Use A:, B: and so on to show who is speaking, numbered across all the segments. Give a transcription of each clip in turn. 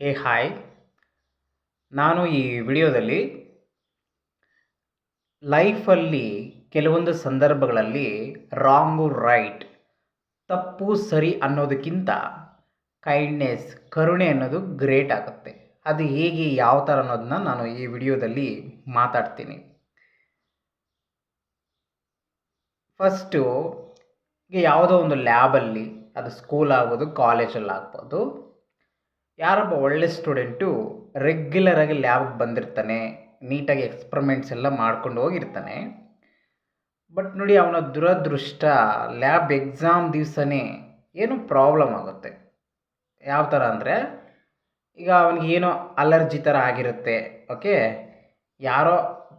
A: ಹೇ hi. ನಾನು ಈ ವಿಡಿಯೋದಲ್ಲಿ ಲೈಫಲ್ಲಿ ಕೆಲವೊಂದು ಸಂದರ್ಭಗಳಲ್ಲಿ ರಾಂಗು ರೈಟ್, ತಪ್ಪು ಸರಿ ಅನ್ನೋದಕ್ಕಿಂತ ಕೈಂಡ್ನೆಸ್ ಕರುಣೆ ಅನ್ನೋದು ಗ್ರೇಟ್ ಆಗುತ್ತೆ. ಅದು ಹೇಗೆ, ಯಾವ ಥರ ಅನ್ನೋದನ್ನ ನಾನು ಈ ವಿಡಿಯೋದಲ್ಲಿ ಮಾತಾಡ್ತೀನಿ. ಫಸ್ಟು ಯಾವುದೋ ಒಂದು ಲ್ಯಾಬಲ್ಲಿ ಅದು ಸ್ಕೂಲ್ ಆಗ್ಬೋದು ಕಾಲೇಜಲ್ಲಿ ಆಗ್ಬೋದು. ಯಾರೊಬ್ಬ ಒಳ್ಳೆ ಸ್ಟೂಡೆಂಟು ರೆಗ್ಯುಲರಾಗಿ ಲ್ಯಾಬ್ಗೆ ಬಂದಿರ್ತಾನೆ ನೀಟಾಗಿ ಎಕ್ಸ್ಪರಿಮೆಂಟ್ಸ್ ಎಲ್ಲ ಮಾಡ್ಕೊಂಡು ಹೋಗಿರ್ತಾನೆ. ಬಟ್ ನೋಡಿ ಅವನ ದುರದೃಷ್ಟ ಲ್ಯಾಬ್ ಎಕ್ಸಾಮ್ ದಿವಸನೇ ಏನೋ ಪ್ರಾಬ್ಲಮ್ ಆಗುತ್ತೆ. ಯಾವ ಥರ ಅಂದರೆ, ಈಗ ಅವನಿಗೆ ಏನೋ ಅಲರ್ಜಿ ಥರ ಆಗಿರುತ್ತೆ ಓಕೆ ಯಾರೋ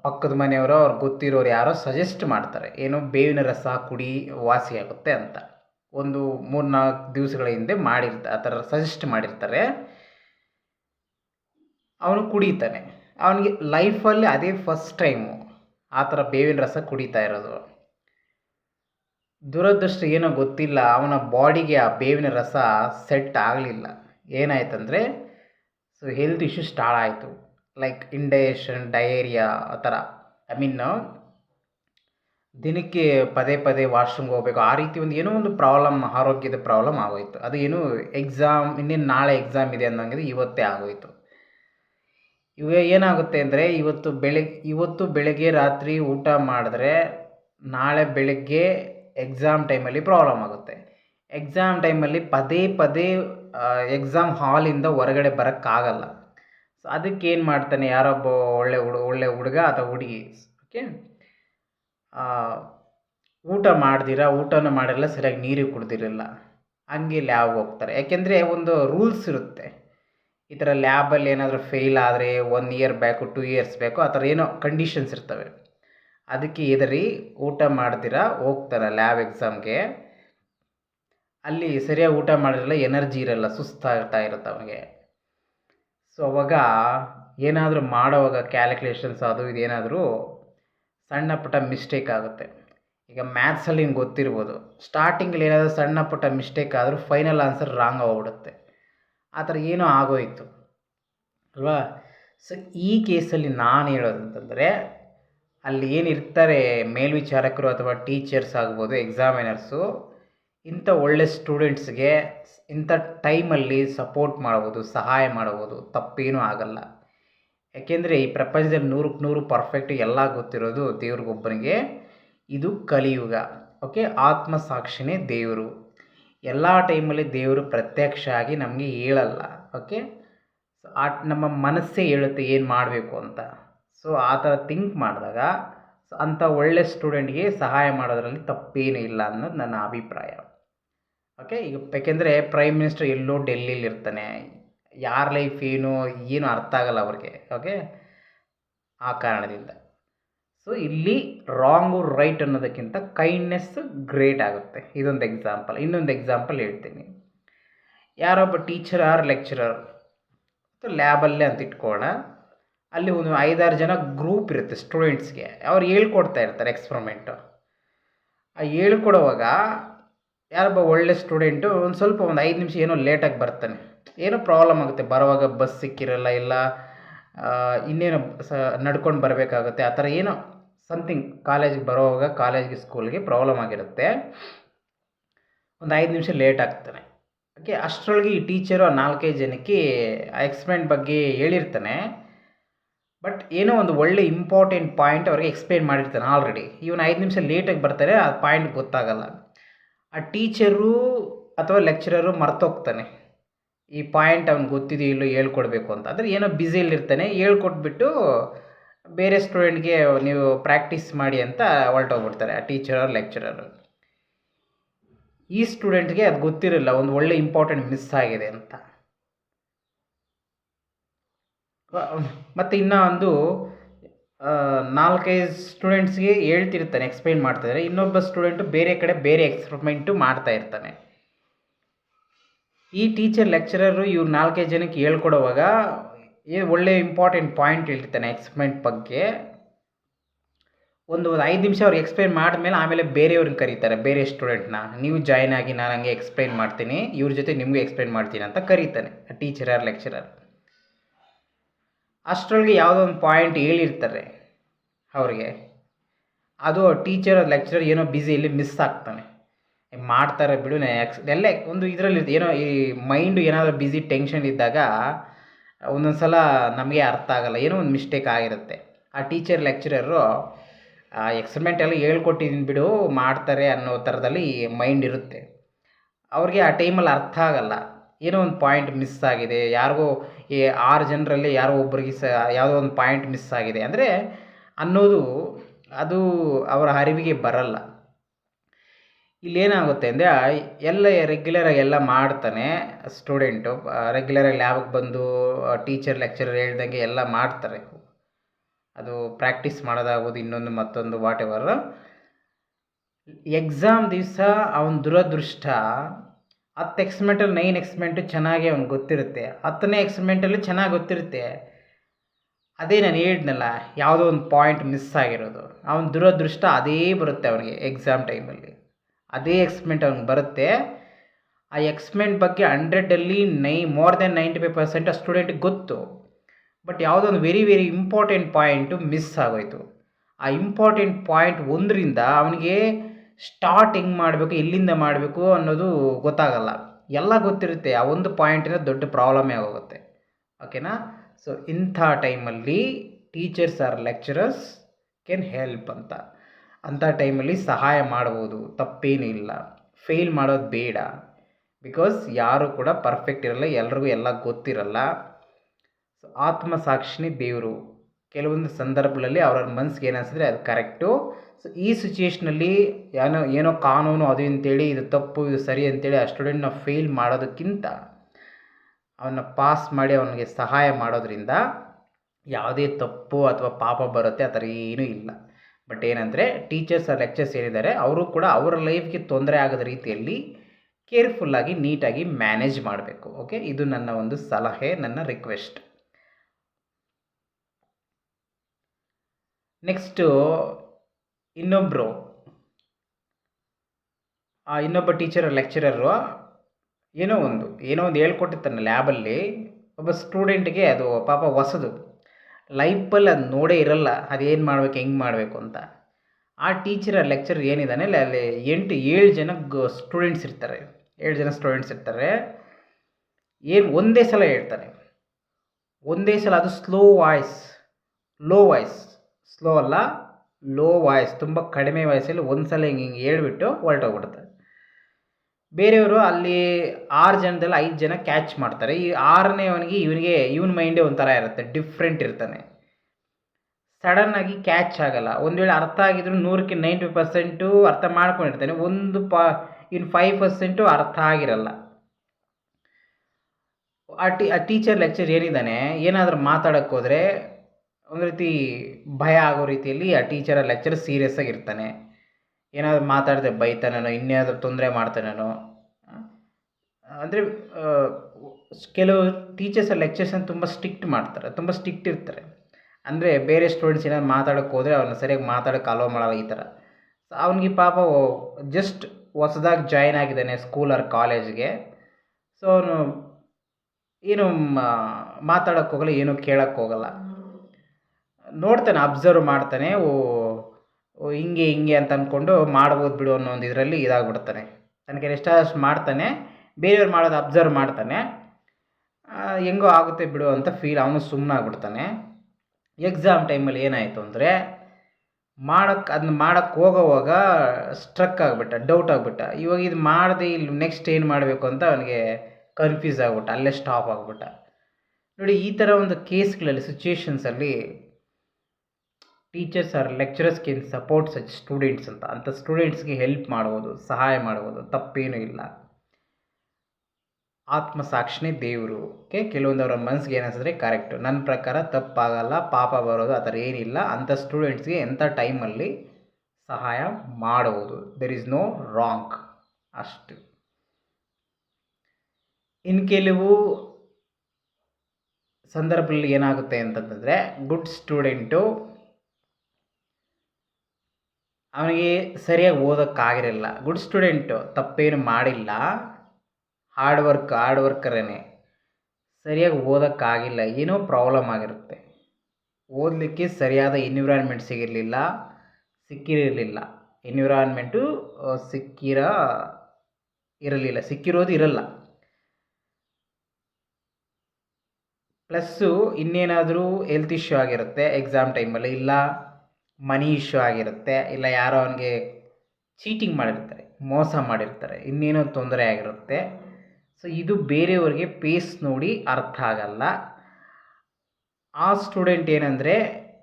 A: ಪಕ್ಕದ ಮನೆಯವರು ಅವ್ರಿಗೆ ಗೊತ್ತಿರೋರು ಯಾರೋ ಸಜೆಸ್ಟ್ ಮಾಡ್ತಾರೆ, ಏನೋ ಬೇವಿನ ರಸ ಕುಡಿ, ವಾಸಿ ಆಗುತ್ತೆ ಅಂತ. ಒಂದು ಮೂರು ನಾಲ್ಕು ದಿವಸಗಳ ಹಿಂದೆ ಮಾಡಿರ್ತ, ಆ ಥರ ಸಜೆಸ್ಟ್ ಮಾಡಿರ್ತಾರೆ. ಅವನು ಕುಡಿತಾನೆ. ಅವನಿಗೆ ಲೈಫಲ್ಲಿ ಅದೇ ಫಸ್ಟ್ ಟೈಮು ಆ ಥರ ಬೇವಿನ ರಸ ಕುಡಿತಾ ಇರೋದು. ದುರದೃಷ್ಟ ಏನೋ ಗೊತ್ತಿಲ್ಲ, ಅವನ ಬಾಡಿಗೆ ಆ ಬೇವಿನ ರಸ ಸೆಟ್ ಆಗಲಿಲ್ಲ. ಏನಾಯ್ತಂದರೆ ಸೊ ಹೆಲ್ತ್ ಇಶ್ಯೂ ಸ್ಟಾರ್ಟ್ ಆಯಿತು. ಲೈಕ್ ಇಂಡೈಜೆಷನ್ ಡಯೇರಿಯಾ ಆ ಥರ. ಐ ಮೀನ್ ದಿನಕ್ಕೆ ಪದೇ ಪದೇ ವಾಶ್ರೂಮ್ಗೆ ಹೋಗ್ಬೇಕು. ಆ ರೀತಿ ಒಂದು ಏನೋ ಒಂದು ಪ್ರಾಬ್ಲಮ್, ಆರೋಗ್ಯದ ಪ್ರಾಬ್ಲಮ್ ಆಗೋಯ್ತು. ಅದು ಏನು ಎಕ್ಸಾಮ್, ಇನ್ನೇನು ನಾಳೆ ಎಕ್ಸಾಮ್ ಇದೆ ಅನ್ನೋಂಗಿದೆ ಇವತ್ತೇ ಆಗೋಯ್ತು. ಇವ ಏನಾಗುತ್ತೆ ಅಂದರೆ ಇವತ್ತು ಬೆಳಗ್ಗೆ ಇವತ್ತು ಬೆಳಗ್ಗೆ ರಾತ್ರಿ ಊಟ ಮಾಡಿದ್ರೆ ನಾಳೆ ಬೆಳಗ್ಗೆ ಎಕ್ಸಾಮ್ ಟೈಮಲ್ಲಿ ಪ್ರಾಬ್ಲಮ್ ಆಗುತ್ತೆ. ಎಕ್ಸಾಮ್ ಟೈಮಲ್ಲಿ ಪದೇ ಪದೇ ಎಕ್ಸಾಮ್ ಹಾಲಿಂದ ಹೊರಗಡೆ ಬರೋಕ್ಕಾಗಲ್ಲ. ಸೊ ಅದಕ್ಕೆ ಏನು ಮಾಡ್ತಾನೆ, ಯಾರೊಬ್ಬ ಒಳ್ಳೆ ಹುಡು, ಒಳ್ಳೆ ಹುಡುಗ ಅಥವಾ ಹುಡುಗಿ, ಓಕೆ? ಊಟ ಮಾಡ್ದಿರ, ಊಟನೂ ಮಾಡಿರಲ್ಲ ಸರಿಯಾಗಿ ನೀರು ಕುಡ್ದಿರಲ್ಲ ಹಂಗೆ ಲ್ಯಾಬ್ಗೆ ಹೋಗ್ತಾರೆ. ಯಾಕೆಂದರೆ ಒಂದು ರೂಲ್ಸ್ ಇರುತ್ತೆ. ಈ ಥರ ಲ್ಯಾಬಲ್ಲಿ ಏನಾದರೂ ಫೇಲ್ ಆದರೆ ಒನ್ ಇಯರ್ ಬೇಕು ಟೂ ಇಯರ್ಸ್ ಬೇಕು, ಆ ಥರ ಏನೋ ಕಂಡೀಷನ್ಸ್ ಇರ್ತವೆ. ಅದಕ್ಕೆ ಹೆದರಿ ಊಟ ಮಾಡ್ದಿರ, ಹೋಗ್ತಾರೆ ಲ್ಯಾಬ್ ಎಕ್ಸಾಮ್ಗೆ ಅಲ್ಲಿ ಸರಿಯಾಗಿ ಊಟ ಮಾಡಿರಲ್ಲ ಎನರ್ಜಿ ಇರಲ್ಲ, ಸುಸ್ತಾಗ್ತಾ ಇರುತ್ತೆ ಅವನಿಗೆ. ಸೊ ಅವಾಗ ಏನಾದರೂ ಮಾಡೋವಾಗ ಕ್ಯಾಲ್ಕುಲೇಷನ್ಸ್ ಅದು ಇದು ಏನಾದರೂ ಸಣ್ಣ ಪುಟ್ಟ ಮಿಸ್ಟೇಕ್ ಆಗುತ್ತೆ. ಈಗ ಮ್ಯಾಥ್ಸಲ್ಲಿ ಹಿಂಗೆ ಗೊತ್ತಿರ್ಬೋದು. ಸ್ಟಾರ್ಟಿಂಗಲ್ಲಿ ಏನಾದರೂ ಸಣ್ಣ ಪುಟ್ಟ ಮಿಸ್ಟೇಕ್ ಆದರೂ ಫೈನಲ್ ಆನ್ಸರ್ ರಾಂಗ್ ಆಗ್ಬಿಡುತ್ತೆ. ಆ ಥರ ಏನೋ ಆಗೋಯಿತು. ಅಲ್ವಾ? ಸೊ ಈ ಕೇಸಲ್ಲಿ ನಾನು ಹೇಳೋದು ಅಂತಂದರೆ, ಅಲ್ಲಿ ಏನಿರ್ತಾರೆ ಮೇಲ್ವಿಚಾರಕರು ಅಥವಾ ಟೀಚರ್ಸ್ ಆಗ್ಬೋದು ಎಕ್ಸಾಮಿನರ್ಸು ಇಂಥ ಒಳ್ಳೆ ಸ್ಟೂಡೆಂಟ್ಸ್ಗೆ ಇಂಥ ಟೈಮಲ್ಲಿ ಸಪೋರ್ಟ್ ಮಾಡ್ಬೋದು, ಸಹಾಯ ಮಾಡ್ಬೋದು, ತಪ್ಪೇನೂ ಆಗಲ್ಲ. ಯಾಕೆಂದರೆ ಈ ಪ್ರಪಂಚದಲ್ಲಿ ನೂರಕ್ಕೆ ನೂರು ಪರ್ಫೆಕ್ಟ್ ಎಲ್ಲ ಗೊತ್ತಿರೋದು ದೇವ್ರಿಗೊಬ್ಬನಿಗೆ. ಇದು ಕಲಿಯುಗ. ಓಕೆ ಆತ್ಮ ಸಾಕ್ಷಿನೇ ದೇವರು. ಎಲ್ಲ ಟೈಮಲ್ಲಿ ದೇವರು ಪ್ರತ್ಯಕ್ಷ ಆಗಿ ನಮಗೆ ಹೇಳಲ್ಲ. ಓಕೆ ಸೊ ಆ ನಮ್ಮ ಮನಸ್ಸೇ ಹೇಳುತ್ತೆ ಏನು ಮಾಡಬೇಕು ಅಂತ. ಸೊ ಆ ಥರ ಥಿಂಕ್ ಮಾಡಿದಾಗ ಸೊ ಅಂಥ ಒಳ್ಳೆ ಸ್ಟೂಡೆಂಟ್ಗೆ ಸಹಾಯ ಮಾಡೋದ್ರಲ್ಲಿ ತಪ್ಪೇನೂ ಇಲ್ಲ ಅನ್ನೋದು ನನ್ನ ಅಭಿಪ್ರಾಯ. ಓಕೆ ಈಗ ಯಾಕೆಂದರೆ ಪ್ರೈಮ್ ಮಿನಿಸ್ಟರ್ ಎಲ್ಲೋ ಡೆಲ್ಲಿಲಿ ಇರ್ತಾನೆ ಯಾರ ಲೈಫ್ ಏನು ಏನು ಅರ್ಥ ಆಗಲ್ಲ ಅವ್ರಿಗೆ ಓಕೆ ಆ ಕಾರಣದಿಂದ. ಸೊ ಇಲ್ಲಿ ರಾಂಗು ರೈಟ್ ಅನ್ನೋದಕ್ಕಿಂತ ಕೈಂಡ್ನೆಸ್ ಗ್ರೇಟ್ ಆಗುತ್ತೆ. ಇದೊಂದು ಎಕ್ಸಾಂಪಲ್ ಇನ್ನೊಂದು ಎಕ್ಸಾಂಪಲ್ ಹೇಳ್ತೀನಿ. ಯಾರೊಬ್ಬ ಟೀಚರ್ ಆರ್ ಲೆಕ್ಚರರ್ ಲ್ಯಾಬಲ್ಲೇ ಅಂತ ಇಟ್ಕೋಣ ಅಲ್ಲಿ ಒಂದು ಐದಾರು ಜನ ಗ್ರೂಪ್ ಇರುತ್ತೆ ಸ್ಟೂಡೆಂಟ್ಸ್ಗೆ ಅವ್ರು ಹೇಳ್ಕೊಡ್ತಾ ಇರ್ತಾರೆ ಎಕ್ಸ್ಪರಿಮೆಂಟು ಆ ಹೇಳ್ಕೊಡುವಾಗ ಯಾರೊಬ್ಬ ಒಳ್ಳೆ ಸ್ಟೂಡೆಂಟು ಒಂದು ಸ್ವಲ್ಪ ಒಂದು ಐದು ನಿಮಿಷ ಏನೋ ಲೇಟಾಗಿ ಬರ್ತಾನೆ. ಏನೋ ಪ್ರಾಬ್ಲಮ್ ಆಗುತ್ತೆ. ಬರುವಾಗ ಬಸ್ ಸಿಕ್ಕಿರಲ್ಲ ಇಲ್ಲ ಇನ್ನೇನೋ ಸ, ನಡ್ಕೊಂಡು ಬರಬೇಕಾಗುತ್ತೆ. ಆ ಥರ ಏನೋ ಸಮ್ಥಿಂಗ್ ಕಾಲೇಜ್ಗೆ ಬರೋವಾಗ ಕಾಲೇಜ್ಗೆ ಸ್ಕೂಲ್ಗೆ ಪ್ರಾಬ್ಲಮ್ ಆಗಿರುತ್ತೆ. ಒಂದು ಐದು ನಿಮಿಷ ಲೇಟ್ ಆಗ್ತಾನೆ. ಓಕೆ ಅಷ್ಟರೊಳಗೆ ಈ ಟೀಚರು ಆ ನಾಲ್ಕೈದು ಜನಕ್ಕೆ ಆ ಎಕ್ಸ್ಪ್ಲೇನ್ ಬಗ್ಗೆ ಹೇಳಿರ್ತಾನೆ. ಬಟ್ ಏನೋ ಒಂದು ಒಳ್ಳೆ ಇಂಪಾರ್ಟೆಂಟ್ ಪಾಯಿಂಟ್ ಅವ್ರಿಗೆ ಎಕ್ಸ್ಪ್ಲೇನ್ ಮಾಡಿರ್ತಾನೆ ಆಲ್ರೆಡಿ ಇವನು ಐದು ನಿಮಿಷ ಲೇಟಾಗಿ ಬರ್ತಾರೆ, ಆ ಪಾಯಿಂಟ್ ಗೊತ್ತಾಗಲ್ಲ. ಆ ಟೀಚರು ಅಥವಾ ಲೆಕ್ಚರರು ಮರ್ತೋಗ್ತಾನೆ. ಈ ಪಾಯಿಂಟ್ ಅವ್ನಿಗೆ ಗೊತ್ತಿದೆಯೋ ಇಲ್ಲೋ ಹೇಳ್ಕೊಡ್ಬೇಕು ಅಂತ. ಅಂದರೆ ಏನೋ ಬ್ಯುಸಿಯಲ್ಲಿರ್ತಾನೆ, ಹೇಳ್ಕೊಟ್ಬಿಟ್ಟು ಬೇರೆ ಸ್ಟೂಡೆಂಟ್ಗೆ ನೀವು ಪ್ರಾಕ್ಟೀಸ್ ಮಾಡಿ ಅಂತ ಹೊರಟೋಗ್ಬಿಡ್ತಾರೆ, ಆ ಟೀಚರ್ ಲೆಕ್ಚರರು ಈ ಸ್ಟೂಡೆಂಟ್ಗೆ ಅದು ಗೊತ್ತಿರಲ್ಲ, ಒಂದು ಒಳ್ಳೆ ಇಂಪಾರ್ಟೆಂಟ್ ಮಿಸ್ ಆಗಿದೆ ಅಂತ. ಮತ್ತು ಇನ್ನೂ ಒಂದು ನಾಲ್ಕೈದು ಸ್ಟೂಡೆಂಟ್ಸ್ಗೆ ಹೇಳ್ತಿರ್ತಾನೆ ಎಕ್ಸ್ಪ್ಲೈನ್ ಮಾಡ್ತಾಯಿದ್ರೆ ಇನ್ನೊಬ್ಬ ಸ್ಟೂಡೆಂಟು ಬೇರೆ ಕಡೆ ಬೇರೆ ಎಕ್ಸ್ಪರಿಮೆಂಟು ಮಾಡ್ತಾ ಇರ್ತಾನೆ. ಈ ಟೀಚರ್ ಲೆಕ್ಚರರು ಇವ್ರು ನಾಲ್ಕೈದು ಜನಕ್ಕೆ ಹೇಳ್ಕೊಡುವಾಗ, ಏ, ಒಳ್ಳೆ ಇಂಪಾರ್ಟೆಂಟ್ ಪಾಯಿಂಟ್ ಹೇಳ್ತಾನೆ ಎಕ್ಸ್ಪರಿಮೆಂಟ್ ಬಗ್ಗೆ. ಒಂದು ಒಂದು ಐದು ನಿಮಿಷ ಅವ್ರಿಗೆ ಎಕ್ಸ್ಪ್ಲೈನ್ ಮಾಡಿದ್ಮೇಲೆ ಆಮೇಲೆ ಬೇರೆಯವ್ರನ್ನ ಕರೀತಾರೆ, ಬೇರೆ ಸ್ಟೂಡೆಂಟ್ನ ನೀವು ಜಾಯ್ನ್ ಆಗಿ, ನಾನು ಹಂಗೆ ಎಕ್ಸ್ಪ್ಲೈನ್ ಮಾಡ್ತೀನಿ. ಇವ್ರ ಜೊತೆ ನಿಮಗೂ ಎಕ್ಸ್ಪ್ಲೈನ್ ಮಾಡ್ತೀನಿ ಅಂತ ಕರೀತಾನೆ ಟೀಚರ್ ಆರ್ ಲೆಕ್ಚರರ್ ಅಷ್ಟರೊಳಗೆ ಯಾವುದೋ ಒಂದು ಪಾಯಿಂಟ್ ಹೇಳಿರ್ತಾರೆ ಅವ್ರಿಗೆ. ಅದು ಟೀಚರ್ ಲೆಕ್ಚರರ್ ಏನೋ ಬ್ಯುಸಿಯಲ್ಲಿ ಮಿಸ್ ಆಗ್ತಾನೆ. ಮಾಡ್ತಾರೆ ಬಿಡು ಎಕ್ಸ್ ಎಲ್ಲೇ ಒಂದು ಇದರಲ್ಲಿ ಏನೋ ಈ ಮೈಂಡು ಏನಾದರೂ ಬ್ಯುಸಿ ಟೆನ್ಷನ್ ಇದ್ದಾಗ ಒಂದೊಂದು ಸಲ ನಮಗೆ ಅರ್ಥ ಆಗಲ್ಲ, ಏನೋ ಒಂದು ಮಿಸ್ಟೇಕ್ ಆಗಿರುತ್ತೆ. ಆ ಟೀಚರ್ ಲೆಕ್ಚರರು ಎಕ್ಸ್‌ಪರಿಮೆಂಟ್ ಎಲ್ಲ ಹೇಳ್ಕೊಟ್ಟಿದ್ದೀನಿ ಬಿಡು, ಮಾಡ್ತಾರೆ ಅನ್ನೋ ಥರದಲ್ಲಿ ಮೈಂಡ್ ಇರುತ್ತೆ. ಅವ್ರಿಗೆ ಆ ಟೈಮಲ್ಲಿ ಅರ್ಥ ಆಗಲ್ಲ. ಏನೋ ಒಂದು ಪಾಯಿಂಟ್ ಮಿಸ್ ಆಗಿದೆ, ಯಾರಿಗೋ ಈ ಆರು ಜನರಲ್ಲಿ ಯಾರೋ ಒಬ್ಬರಿಗೆ ಸ ಯಾವುದೋ ಒಂದು ಪಾಯಿಂಟ್ ಮಿಸ್ ಆಗಿದೆ. ಅಂದರೆ ಅನ್ನೋದು ಅದು ಅವರ ಅರಿವಿಗೆ ಬರಲ್ಲ. ಇಲ್ಲೇನಾಗುತ್ತೆ ಅಂದರೆ ಎಲ್ಲ ರೆಗ್ಯುಲರಾಗಿ ಎಲ್ಲ ಮಾಡ್ತಾನೆ ಸ್ಟೂಡೆಂಟು ರೆಗ್ಯುಲರಾಗಿ ಲ್ಯಾಬ್ಗೆ ಬಂದು ಟೀಚರ್ ಲೆಕ್ಚರರ್ ಹೇಳ್ದಂಗೆ ಎಲ್ಲ ಮಾಡ್ತಾರೆ. ಅದು ಪ್ರಾಕ್ಟೀಸ್ ಮಾಡೋದಾಗೋದು, ಇನ್ನೊಂದು ಮತ್ತೊಂದು ವಾಟ್ ಎವರ್ ಎಕ್ಸಾಮ್ ದಿವಸ ಅವನ ದುರದೃಷ್ಟ ಹತ್ತು ಎಕ್ಸ್ಮೆಂಟಲ್ಲಿ ನೈನ್ ಎಕ್ಸ್ಮೆಂಟು ಚೆನ್ನಾಗಿ ಅವ್ನಿಗೆ ಗೊತ್ತಿರುತ್ತೆ. ಹತ್ತನೇ ಎಕ್ಸ್ಮೆಂಟಲ್ಲಿ ಚೆನ್ನಾಗಿ ಗೊತ್ತಿರುತ್ತೆ. ಅದೇ ನಾನು ಹೇಳಿದ್ನಲ್ಲ, ಯಾವುದೋ ಒಂದು ಪಾಯಿಂಟ್ ಮಿಸ್ ಆಗಿರೋದು. ಅವನ ದುರದೃಷ್ಟ ಅದೇ ಬರುತ್ತೆ ಅವನಿಗೆ ಎಕ್ಸಾಮ್ ಟೈಮಲ್ಲಿ ಅದೇ ಎಕ್ಸ್ಮೆಂಟ್ ಅವ್ನಿಗೆ ಬರುತ್ತೆ. ಆ ಎಕ್ಸ್ಮೆಂಟ್ ಬಗ್ಗೆ ಹಂಡ್ರೆಡಲ್ಲಿ ನೈ more than ninety five percent ಆ ಸ್ಟೂಡೆಂಟಿಗೆ ಗೊತ್ತು. ಬಟ್ ಯಾವುದೋ ಒಂದು very very important point miss ಆಗೋಯಿತು. ಆ ಇಂಪಾರ್ಟೆಂಟ್ ಪಾಯಿಂಟ್ ಒಂದರಿಂದ ಅವನಿಗೆ ಸ್ಟಾರ್ಟ್ ಹೆಂಗೆ ಮಾಡಬೇಕು, ಎಲ್ಲಿಂದ ಮಾಡಬೇಕು ಅನ್ನೋದು ಗೊತ್ತಾಗಲ್ಲ. ಎಲ್ಲ ಗೊತ್ತಿರುತ್ತೆ, ಆ ಒಂದು ಪಾಯಿಂಟಿಂದ ದೊಡ್ಡ ಪ್ರಾಬ್ಲಮ್ಮೇ ಆಗೋಗುತ್ತೆ. ಓಕೆನಾ ಸೊ ಇಂಥ ಟೈಮಲ್ಲಿ teachers or lecturers can help ಅಂತ. ಅಂಥ ಟೈಮಲ್ಲಿ ಸಹಾಯ ಮಾಡ್ಬೋದು, ತಪ್ಪೇನೂ ಇಲ್ಲ. ಫೇಲ್ ಮಾಡೋದು ಬೇಡ. ಬಿಕಾಸ್ ಯಾರು ಕೂಡ ಪರ್ಫೆಕ್ಟ್ ಇರಲ್ಲ, ಎಲ್ರಿಗೂ ಎಲ್ಲ ಗೊತ್ತಿರಲ್ಲ. ಸೊ ಆತ್ಮಸಾಕ್ಷಿನೇ ದೇವರು. ಕೆಲವೊಂದು ಸಂದರ್ಭಗಳಲ್ಲಿ ಅವ್ರ ಮನ್ಸಿಗೆ ಏನಿಸಿದ್ರೆ ಅದು ಕರೆಕ್ಟು. ಸೊ ಈ ಸಿಚುಯೇಷ್ನಲ್ಲಿ ಏನೋ ಏನೋ ಕಾನೂನು ಅದು ಅಂತೇಳಿ ಇದು ತಪ್ಪು, ಇದು ಸರಿ ಅಂತೇಳಿ ಆ ಸ್ಟೂಡೆಂಟ್ನ ಫೇಲ್ ಮಾಡೋದಕ್ಕಿಂತ ಅವನ್ನ ಪಾಸ್ ಮಾಡಿ ಅವನಿಗೆ ಸಹಾಯ ಮಾಡೋದ್ರಿಂದ ಯಾವುದೇ ತಪ್ಪು ಅಥವಾ ಪಾಪ ಬರುತ್ತೆ, ಆ ಥರ ಏನೂ ಇಲ್ಲ. ಬಟ್ ಏನಂದರೆ ಟೀಚರ್ಸ್ ಆ ಲೆಕ್ಚರ್ಸ್ ಏನಿದ್ದಾರೆ ಅವರು ಕೂಡ ಅವರ ಲೈಫ್ಗೆ ತೊಂದರೆ ಆಗದ ರೀತಿಯಲ್ಲಿ ಕೇರ್ಫುಲ್ಲಾಗಿ ನೀಟಾಗಿ ಮ್ಯಾನೇಜ್ ಮಾಡಬೇಕು, ಓಕೆ? ಇದು ನನ್ನ ಒಂದು ಸಲಹೆ, ನನ್ನ ರಿಕ್ವೆಸ್ಟ್. ನೆಕ್ಸ್ಟು ಇನ್ನೊಬ್ಬರು ಆ ಇನ್ನೊಬ್ಬ ಟೀಚರ್ ಲೆಕ್ಚರರು ಏನೋ ಒಂದು ಏನೋ ಒಂದು ಹೇಳ್ಕೊಟ್ಟಿರ್ತಾನೆ ಲ್ಯಾಬಲ್ಲಿ ಒಬ್ಬ ಸ್ಟೂಡೆಂಟ್ಗೆ ಅದು ಪಾಪ ಹೊಸದು. ಲೈಫಲ್ಲಿ ಅದು ನೋಡೇ ಇರಲ್ಲ ಅದೇನು ಮಾಡ್ಬೇಕು, ಹೆಂಗೆ ಮಾಡಬೇಕು ಅಂತ. ಆ ಟೀಚರ್ ಲೆಕ್ಚರ್ ಏನಿದ್ದಾನೆ ಅಲ್ಲಿ ಎಂಟು, ಏಳು ಜನ ಸ್ಟೂಡೆಂಟ್ಸ್ ಇರ್ತಾರೆ. ಏಳು ಜನ ಸ್ಟೂಡೆಂಟ್ಸ್ ಇರ್ತಾರೆ. ಏನು ಒಂದೇ ಸಲ ಹೇಳ್ತಾನೆ. ಒಂದೇ ಸಲ ಅದು slow voice low voice slow ಅಲ್ಲ ಲೋ ವಾಯ್ಸ್ ತುಂಬ ಕಡಿಮೆ ವಾಯ್ಸಲ್ಲಿ ಒಂದು ಸಲ ಹಿಂಗೆ ಹಿಂಗೆ ಹೇಳ್ಬಿಟ್ಟು ಹೊರಟೋಗ್ಬಿಡುತ್ತೆ. ಬೇರೆಯವರು ಅಲ್ಲಿ ಆರು ಜನದಲ್ಲಿ ಐದು ಜನ ಕ್ಯಾಚ್ ಮಾಡ್ತಾರೆ. ಈ ಆರನೇ ಅವನಿಗೆ ಇವನಿಗೆ, ಇವನ ಮೈಂಡೇ ಒಂಥರ ಇರುತ್ತೆ ಡಿಫ್ರೆಂಟ್ ಇರ್ತಾನೆ. ಸಡನ್ನಾಗಿ ಕ್ಯಾಚ್ ಆಗಲ್ಲ. ಒಂದು ವೇಳೆ ಅರ್ಥ ಆಗಿದ್ರು ನೂರಕ್ಕೆ ನೈಂಟಿ ಪರ್ಸೆಂಟು ಅರ್ಥ ಮಾಡ್ಕೊಂಡಿರ್ತಾನೆ. ಒಂದು ಪ ಇನ್ನು ಫೈವ್ ಪರ್ಸೆಂಟು ಅರ್ಥ ಆಗಿರಲ್ಲ. ಆ ಟಿ, ಆ ಟೀಚರ್ ಲೆಕ್ಚರ್ ಏನಿದ್ದಾನೆ, ಏನಾದರೂ ಮಾತಾಡೋಕ್ಕೆ ಹೋದರೆ ಒಂದು ರೀತಿ ಭಯ ಆಗೋ ರೀತಿಯಲ್ಲಿ ಆ ಟೀಚರ್ ಲೆಕ್ಚರ್ ಸೀರಿಯಸ್ ಆಗಿರ್ತಾನೆ ಏನಾದರೂ ಮಾತಾಡಿದ್ರೆ ಬೈತಾನೇನೋ ಇನ್ಯಾವುದೋ ತೊಂದರೆ ಮಾಡ್ತಾನೇನೋ ಅಂದರೆ ಕೆಲವು ಟೀಚರ್ಸ್ ಲೆಕ್ಚರ್ಸ್ ತುಂಬ ಸ್ಟ್ರಿಕ್ಟ್ ಮಾಡ್ತಾರೆ, ತುಂಬ ಸ್ಟ್ರಿಕ್ಟ್ ಇರ್ತಾರೆ. ಅಂದರೆ ಬೇರೆ ಸ್ಟೂಡೆಂಟ್ಸ್ ಏನಾದ್ರು ಮಾತಾಡೋಕ್ಕೆ ಹೋದರೆ ಅವನ್ನ ಸರಿಯಾಗಿ ಮಾತಾಡೋಕ್ಕೆ ಅಲೋ ಮಾಡಲ್ಲ ಈ ಥರ ಅವನಿಗೆ ಪಾಪ ಜಸ್ಟ್ ಹೊಸದಾಗಿ ಜಾಯ್ನ್ ಆಗಿದ್ದಾನೆ ಸ್ಕೂಲ್ ಆರ್ ಕಾಲೇಜ್ಗೆ ಸೊ ಅವನು ಏನು ಮಾತಾಡೋಕ್ಕೋಗಲ್ಲ ಏನೂ ಕೇಳೋಕ್ಕೆ ಹೋಗಲ್ಲ. ನೋಡ್ತಾನೆ ಅಬ್ಸರ್ವ್ ಮಾಡ್ತಾನೆ. ಓ ಓ, ಹಿಂಗೆ ಹಿಂಗೆ ಅಂತ ಅಂದ್ಕೊಂಡು ಮಾಡ್ಬೋದು ಬಿಡು ಅನ್ನೋ ಒಂದು ಇದರಲ್ಲಿ ಇದಾಗ್ಬಿಡ್ತಾನೆ. ತನಗೆ ಎಷ್ಟಾದಷ್ಟು ಮಾಡ್ತಾನೆ. ಬೇರೆಯವ್ರು ಮಾಡೋದು ಅಬ್ಸರ್ವ್ ಮಾಡ್ತಾನೆ. ಹೆಂಗೋ ಆಗುತ್ತೆ ಬಿಡು ಅಂತ ಫೀಲ್ ಅವನು ಸುಮ್ಮನಾಗ್ಬಿಡ್ತಾನೆ ಎಕ್ಸಾಮ್ ಟೈಮಲ್ಲಿ ಏನಾಯಿತು ಅಂದರೆ ಮಾಡೋಕ್ಕೆ ಅದನ್ನ ಮಾಡೋಕ್ಕೆ ಹೋಗೋವಾಗ ಸ್ಟ್ರಕ್ ಆಗಿಬಿಟ್ಟ ಡೌಟ್ ಆಗಿಬಿಟ್ಟ. ಇವಾಗ ಇದು ಮಾಡಿದೆ ಇಲ್ಲಿ ನೆಕ್ಸ್ಟ್ ಏನು ಮಾಡಬೇಕು ಅಂತ ಅವನಿಗೆ ಕನ್ಫ್ಯೂಸ್ ಆಗಿಬಿಟ್ಟ, ಅಲ್ಲೇ ಸ್ಟಾಪ್ ಆಗಿಬಿಟ್ಟ. ನೋಡಿ, ಈ ಥರ ಒಂದು ಕೇಸ್ಗಳಲ್ಲಿ ಸಿಚುವೇಶನ್ಸಲ್ಲಿ teachers or lecturers can support such students ಅಂತ. ಅಂಥ ಸ್ಟೂಡೆಂಟ್ಸ್ಗೆ ಹೆಲ್ಪ್ ಮಾಡ್ಬೋದು, ಸಹಾಯ ಮಾಡ್ಬೋದು, ತಪ್ಪೇನು ಇಲ್ಲ. ಆತ್ಮಸಾಕ್ಷಿನೇ ದೇವರು. ಓಕೆ ಕೆಲವೊಂದು ಅವರ ಮನಸ್ಸಿಗೆ ಏನಿಸಿದ್ರೆ ಕರೆಕ್ಟು. ನನ್ನ ಪ್ರಕಾರ ತಪ್ಪಾಗಲ್ಲ, ಪಾಪ ಬರೋದು ಆ ಥರ ಏನಿಲ್ಲ. ಅಂಥ ಸ್ಟೂಡೆಂಟ್ಸ್ಗೆ ಎಂಥ ಟೈಮಲ್ಲಿ ಸಹಾಯ ಮಾಡಬಹುದು ದೆರ್ ಈಸ್ ನೋ ರಾಂಗ್ ಅಷ್ಟು. ಇನ್ನು ಕೆಲವು ಸಂದರ್ಭದಲ್ಲಿ ಏನಾಗುತ್ತೆ ಅಂತಂದರೆ ಗುಡ್ ಸ್ಟೂಡೆಂಟು ಅವನಿಗೆ ಸರಿಯಾಗಿ ಓದೋಕ್ಕಾಗಿರಲಿಲ್ಲ. ಗುಡ್ ಸ್ಟೂಡೆಂಟು ತಪ್ಪೇನು ಮಾಡಿಲ್ಲ. ಹಾರ್ಡ್ ವರ್ಕ್ ಹಾರ್ಡ್ ವರ್ಕರೇ ಸರಿಯಾಗಿ ಓದೋಕ್ಕಾಗಿಲ್ಲ. ಏನೋ ಪ್ರಾಬ್ಲಮ್ ಆಗಿರುತ್ತೆ. ಓದಲಿಕ್ಕೆ ಸರಿಯಾದ ಎನ್ವಿರಾನ್ಮೆಂಟ್ ಸಿಗಿರಲಿಲ್ಲ, ಸಿಕ್ಕಿರಲಿಲ್ಲ. ಎನ್ವಿರಾನ್ಮೆಂಟು ಸಿಕ್ಕಿರ, ಇರಲಿಲ್ಲ. ಸಿಕ್ಕಿರೋದು ಇರಲ್ಲ. ಪ್ಲಸ್ಸು ಇನ್ನೇನಾದರೂ ಹೆಲ್ತ್ ಇಶ್ಯೂ ಆಗಿರುತ್ತೆ ಎಕ್ಸಾಮ್ ಟೈಮಲ್ಲಿ ಇಲ್ಲ. ಮನಿ ಇಶ್ಯೂ ಆಗಿರುತ್ತೆ, ಇಲ್ಲ ಯಾರೋ ಅವನಿಗೆ ಚೀಟಿಂಗ್ ಮಾಡಿರ್ತಾರೆ, ಮೋಸ ಮಾಡಿರ್ತಾರೆ, ಇನ್ನೇನೋ ತೊಂದರೆ ಆಗಿರುತ್ತೆ. ಸೊ ಇದು ಬೇರೆಯವ್ರಿಗೆ ಪೇಸ್ ನೋಡಿ ಅರ್ಥ ಆಗಲ್ಲ. ಆ ಸ್ಟೂಡೆಂಟ್ ಏನಂದರೆ,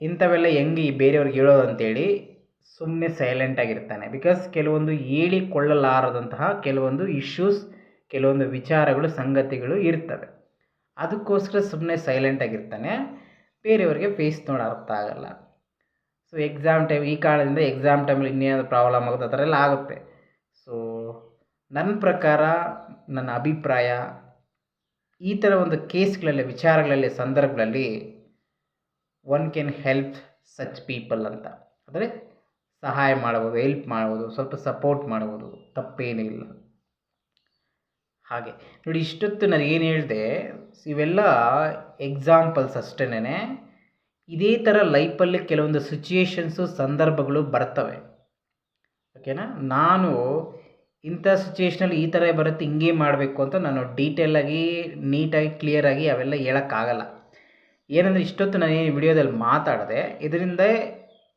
A: ಇಂಥವೆಲ್ಲ ಹೆಂಗೆ ಈ ಬೇರೆಯವ್ರಿಗೆ ಹೇಳೋದು ಅಂತೇಳಿ ಸುಮ್ಮನೆ ಸೈಲೆಂಟಾಗಿರ್ತಾನೆ ಬಿಕಾಸ್ ಕೆಲವೊಂದು ಹೇಳಿಕೊಳ್ಳಲಾರದಂತಹ ಕೆಲವೊಂದು ಇಶ್ಯೂಸ್ ಕೆಲವೊಂದು ವಿಚಾರಗಳು, ಸಂಗತಿಗಳು ಇರ್ತವೆ. ಅದಕ್ಕೋಸ್ಕರ ಸುಮ್ಮನೆ ಸೈಲೆಂಟಾಗಿರ್ತಾನೆ ಬೇರೆಯವ್ರಿಗೆ ಫೇಸ್ ನೋಡಿ ಅರ್ಥ ಆಗಲ್ಲ. ಸೊ ಎಕ್ಸಾಮ್ ಟೈಮ್ ಈ ಕಾರಣದಿಂದ ಎಕ್ಸಾಮ್ ಟೈಮಲ್ಲಿ ಇನ್ನೇನಾದರೂ ಪ್ರಾಬ್ಲಮ್ ಆಗುತ್ತೆ ಆ ಥರ ಎಲ್ಲ ಆಗುತ್ತೆ. ಸೊ ನನ್ನ ಪ್ರಕಾರ, ನನ್ನ ಅಭಿಪ್ರಾಯ, ಈ ಥರ ಒಂದು ಕೇಸ್ಗಳಲ್ಲಿ, ವಿಚಾರಗಳಲ್ಲಿ, ಸಂದರ್ಭಗಳಲ್ಲಿ one can help such people ಅಂತ. ಅಂದರೆ ಸಹಾಯ ಮಾಡ್ಬೋದು ಹೆಲ್ಪ್ ಮಾಡ್ಬೋದು, ಸ್ವಲ್ಪ ಸಪೋರ್ಟ್ ಮಾಡ್ಬೋದು ತಪ್ಪೇನಿಲ್ಲ ಹಾಗೆ. ನೋಡಿ, ಇಷ್ಟೊತ್ತು ನಾನು ಏನು ಹೇಳಿದೆ, ಇವೆಲ್ಲ ಎಕ್ಸಾಂಪಲ್ಸ್ ಅಷ್ಟೇನೆ ಇದೇ ಥರ ಲೈಫಲ್ಲಿ ಕೆಲವೊಂದು ಸಿಚುಯೇಷನ್ಸು ಸಂದರ್ಭಗಳು ಬರ್ತವೆ. ಓಕೆನಾ ನಾನು ಇಂಥ ಸಿಚುಯೇಷನಲ್ಲಿ ಈ ಥರ ಬರುತ್ತೆ, ಹಿಂಗೆ ಮಾಡಬೇಕು ಅಂತ ನಾನು ಡೀಟೇಲಾಗಿ ನೀಟಾಗಿ ಕ್ಲಿಯರಾಗಿ ಅವೆಲ್ಲ ಹೇಳೋಕ್ಕಾಗಲ್ಲ. ಏನಂದರೆ ಇಷ್ಟೊತ್ತು ನಾನು ಏನು ವಿಡಿಯೋದಲ್ಲಿ ಮಾತಾಡಿದೆ, ಇದರಿಂದ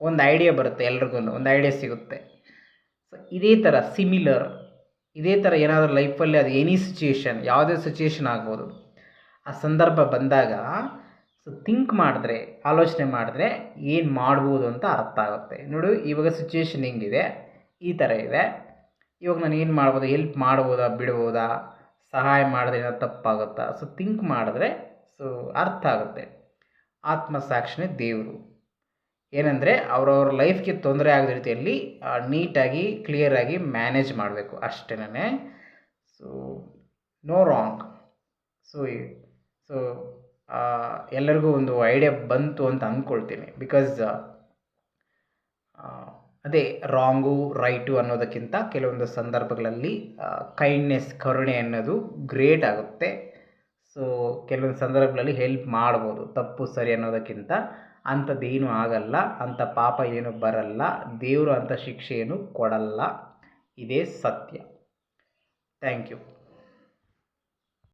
A: ಒಂದು ಐಡಿಯಾ ಬರುತ್ತೆ ಎಲ್ರಿಗೂ ಒಂದು ಐಡಿಯಾ ಸಿಗುತ್ತೆ. ಸೊ ಇದೇ ಥರ ಸಿಮಿಲರ್ ಇದೇ ಥರ ಏನಾದರೂ ಲೈಫಲ್ಲಿ ಅದು ಎನಿ ಸಿಚುಯೇಷನ್ ಯಾವುದೇ ಸಿಚುಯೇಷನ್ ಆಗ್ಬೋದು, ಆ ಸಂದರ್ಭ ಬಂದಾಗ ಸೊ ಥಿಂಕ್ ಮಾಡಿದ್ರೆ, ಆಲೋಚನೆ ಮಾಡಿದ್ರೆ ಏನು ಮಾಡ್ಬೋದು ಅಂತ ಅರ್ಥ ಆಗುತ್ತೆ. ನೋಡು, ಇವಾಗ ಸಿಚುಯೇಷನ್ ಹೆಂಗಿದೆ? ಈ ಥರ ಇದೆ. ಇವಾಗ ನಾನು ಏನು ಮಾಡ್ಬೋದು? ಹೆಲ್ಪ್ ಮಾಡ್ಬೋದಾ? ಬಿಡ್ಬೋದಾ? ಸಹಾಯ ಮಾಡಿದ್ರೆ ತಪ್ಪಾಗುತ್ತಾ? ಸೊ ಥಿಂಕ್ ಮಾಡಿದ್ರೆ ಸೊ ಅರ್ಥ ಆಗುತ್ತೆ. ಆತ್ಮಸಾಕ್ಷಿನೇ ದೇವರು. ಏನಂದರೆ, ಅವರವ್ರ ಲೈಫ್ಗೆ ತೊಂದರೆ ಆಗದ ರೀತಿಯಲ್ಲಿ ನೀಟಾಗಿ ಕ್ಲಿಯರಾಗಿ ಮ್ಯಾನೇಜ್ ಮಾಡಬೇಕು. ಅಷ್ಟೇನೆ. So no wrong so so ಎಲ್ಲರಿಗೂ ಒಂದು ಐಡಿಯಾ ಬಂತು ಅಂತ ಅಂದ್ಕೊಳ್ತೀನಿ ಬಿಕಾಸ್ ಅದೇ ರಾಂಗು ರೈಟು ಅನ್ನೋದಕ್ಕಿಂತ ಕೆಲವೊಂದು ಸಂದರ್ಭಗಳಲ್ಲಿ ಕೈಂಡ್ನೆಸ್ ಕರುಣೆ ಅನ್ನೋದು ಗ್ರೇಟ್ ಆಗುತ್ತೆ. ಸೊ ಕೆಲವೊಂದು ಸಂದರ್ಭಗಳಲ್ಲಿ ಹೆಲ್ಪ್ ಮಾಡ್ಬೋದು. ತಪ್ಪು, ಸರಿ ಅನ್ನೋದಕ್ಕಿಂತ ಅಂಥದ್ದೇನು ಆಗಲ್ಲ, ಅಂಥ ಪಾಪ ಏನು ಬರಲ್ಲ, ದೇವರು ಅಂಥ ಶಿಕ್ಷೆಯನ್ನು ಕೊಡಲ್ಲ. ಇದೇ ಸತ್ಯ. Thank you